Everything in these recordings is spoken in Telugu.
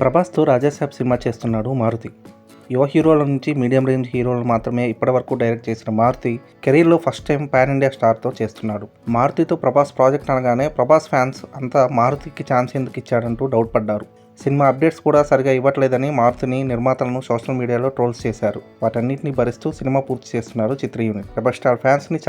ప్రభాస్తో రాజాసాబ్ సినిమా చేస్తున్నాడు మారుతి. యువ హీరోల నుంచి మీడియం రేంజ్ హీరోలు మాత్రమే ఇప్పటివరకు డైరెక్ట్ చేసిన మారుతి కెరీర్లో ఫస్ట్ టైం పాన్ ఇండియా స్టార్తో చేస్తున్నాడు. మారుతితో ప్రభాస్ ప్రాజెక్ట్ అనగానే ప్రభాస్ ఫ్యాన్స్ అంతా మారుతికి ఛాన్స్ ఎందుకు ఇచ్చాడంటూ డౌట్ పడ్డారు. సినిమా అప్డేట్స్ కూడా సరిగా ఇవ్వట్లేదని మారుతిని నిర్మాతలను సోషల్ మీడియాలో ట్రోల్స్ చేశారు. వాటన్నిటిని భరిస్తూ సినిమా పూర్తి చేస్తున్నారు చిత్ర యూనిట్. రెబర్ స్టార్ ఫ్యాన్స్ని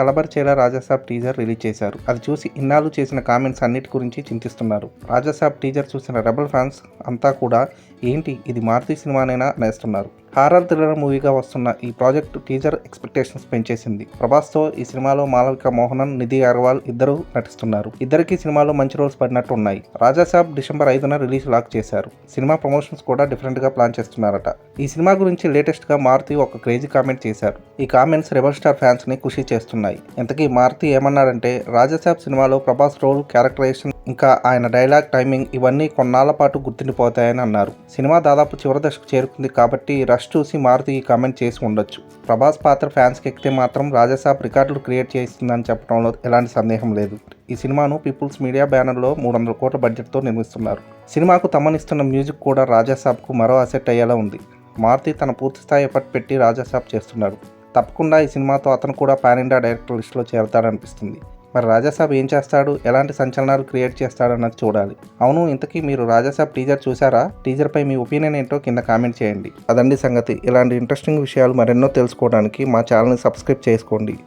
రాజాసాబ్ టీజర్ రిలీజ్ చేశారు. అది చూసి ఇన్నాళ్ళు చేసిన కామెంట్స్ అన్నిటి గురించి చింతిస్తున్నారు. రాజాసాబ్ టీజర్ చూసిన రెబల్ ఫ్యాన్స్ అంతా కూడా ఏంటి? ఇది మారుతి సినిమానైనా? నేస్తున్నారు హారర్ థ్రిల్లర్ మూవీగా వస్తున్న ఈ ప్రాజెక్ట్ టీజర్ ఎక్స్పెక్టేషన్స్ పెంచేసింది. ప్రభాస్తో ఈ సినిమాలో మాలవిక మోహనన్ నిధి అగర్వాల్ ఇద్దరు నటిస్తున్నారు. ఇద్దరికి సినిమాలో మంచి రోల్స్ పడినట్టు ఉన్నాయి. రాజాసాబ్ డిసెంబర్ ఐదున రిలీజ్ లాక్ చేశారు. సినిమా ప్రమోషన్స్ కూడా డిఫరెంట్గా ప్లాన్ చేస్తున్నారట. ఈ సినిమా గురించి లేటెస్ట్గా మారుతి ఒక క్రేజీ కామెంట్ చేశారు. ఈ కామెంట్స్ రెబల్ స్టార్ ఫ్యాన్స్ని ఖుషి చేస్తున్నాయి. ఇంతకీ మారుతి ఏమన్నాడంటే రాజాసాబ్ సినిమాలో ప్రభాస్ రోల్ క్యారెక్టరైజేషన్ ఇంకా ఆయన డైలాగ్ టైమింగ్ ఇవన్నీ కొన్నాళ్ళ పాటు గుర్తుండిపోతాయని అన్నారు. సినిమా దాదాపు చివరి దశకు చేరుకుంది కాబట్టి రష్ చూసి మారుతి ఈ కామెంట్ చేసి ఉండొచ్చు. ప్రభాస్ పాత్ర ఫ్యాన్స్కి ఎక్కితే మాత్రం రాజాసాబ్ రికార్డులు క్రియేట్ చేస్తుందని చెప్పడంలో ఎలాంటి సందేహం లేదు. ఈ సినిమాను పీపుల్స్ మీడియా బ్యానర్లో మూడు వందల కోట్ల బడ్జెట్తో నిర్మిస్తున్నారు. సినిమాకు తమనిస్తున్న మ్యూజిక్ కూడా రాజాసాబ్కు మరో అసెట్ అయ్యేలా ఉంది. మారుతి తన పూర్తిస్థాయి ఎఫర్ట్ పెట్టి రాజాసాబ్ చేస్తున్నాడు తప్పకుండా ఈ సినిమాతో అతను కూడా పాన్ ఇండియా డైరెక్టర్ లిస్టులో చేరతాడనిపిస్తుంది. మరి రాజాసాబ్ ఏం చేస్తాడు? ఎలాంటి సంచలనాలు క్రియేట్ చేస్తాడన్నది చూడాలి. అవును ఇంతకీ మీరు రాజాసాబ్ టీజర్ చూసారా? టీజర్ పై మీ ఒపీనియన్ ఏంటో కింద కామెంట్ చేయండి. అదండి సంగతి. ఇలాంటి ఇంట్రెస్టింగ్ విషయాలు మరెన్నో తెలుసుకోవడానికి మా ఛానల్ని సబ్స్క్రైబ్ చేసుకోండి.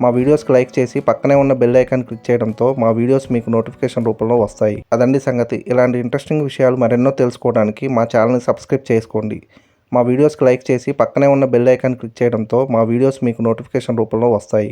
మా వీడియోస్కి లైక్ చేసి పక్కనే ఉన్న బెల్ ఐకాన్ క్లిక్ చేయడంతో మా వీడియోస్ మీకు నోటిఫికేషన్ రూపంలో వస్తాయి. అదండి సంగతి. ఇలాంటి ఇంట్రెస్టింగ్ విషయాలు మరెన్నో తెలుసుకోవడానికి మా ఛానల్ని సబ్స్క్రైబ్ చేసుకోండి. మా వీడియోస్కి లైక్ చేసి పక్కనే ఉన్న బెల్ ఐకాన్ క్లిక్ చేయడంతో మా వీడియోస్ మీకు నోటిఫికేషన్ రూపంలో వస్తాయి.